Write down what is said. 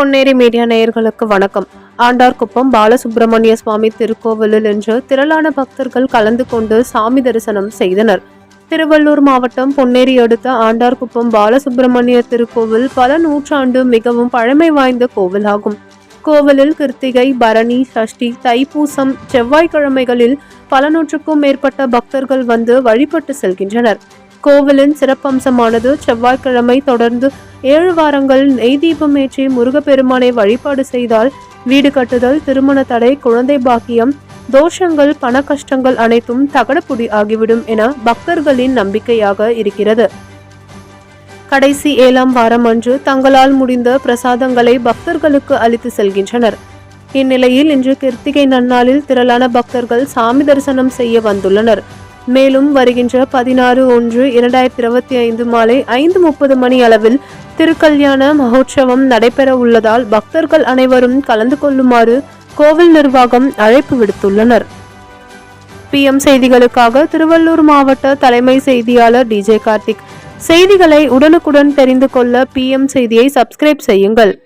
Ponneri media நேயர்களுக்கு வணக்கம். ஆண்டார்குப்பம் பாலசுப்பிரமணிய சுவாமி திருக்கோவிலில் இன்று திரளான பக்தர்கள் கலந்து கொண்டு சாமி தரிசனம் செய்தனர். திருவள்ளூர் மாவட்டம் பொன்னேரி அடுத்த ஆண்டார்குப்பம் பாலசுப்பிரமணிய திருக்கோவில் பல நூற்றாண்டு மிகவும் பழமை வாய்ந்த கோவிலாகும். கோவிலில் கிருத்திகை பரணி சஷ்டி தைப்பூசம் செவ்வாய்க்கிழமைகளில் பல நூற்றுக்கும் மேற்பட்ட பக்தர்கள் வந்து வழிபட்டு செல்கின்றனர். கோவிலின் சிறப்பம்சமானது செவ்வாய்க்கிழமை தொடர்ந்து ஏழு வாரங்கள் நெய் தீபம் ஏற்றி முருகப்பெருமானை வழிபாடு செய்தால் வீடு கட்டுதல் திருமண தடை குழந்தை பாக்கியம் தோஷங்கள் பண கஷ்டங்கள் அனைத்தும் தகடப்புடி ஆகிவிடும் என பக்தர்களின் நம்பிக்கையாக இருக்கிறது. கடைசி ஏழாம் வாரம் அன்று தங்களால் முடிந்த பிரசாதங்களை பக்தர்களுக்கு அளித்து செல்கின்றனர். இந்நிலையில் இன்று கிருத்திகை நன்னாளில் திரளான பக்தர்கள் சாமி தரிசனம் செய்ய வந்துள்ளனர். மேலும் வருகின்ற பதினாறு ஒன்று இரண்டாயிரத்தி இருபத்தி ஐந்து மாலை ஐந்து முப்பது மணி அளவில் திருக்கல்யாண மகோற்சவம் நடைபெற உள்ளதால் பக்தர்கள் அனைவரும் கலந்து கொள்ளுமாறு கோவில் நிர்வாகம் அழைப்பு விடுத்துள்ளனர். பிஎம் செய்திகளுக்காக திருவள்ளூர் மாவட்ட தலைமை செய்தியாளர் டிஜே கார்த்திக். செய்திகளை உடனுக்குடன் தெரிந்து கொள்ள பிஎம் செய்தியை சப்ஸ்கிரைப் செய்யுங்கள்.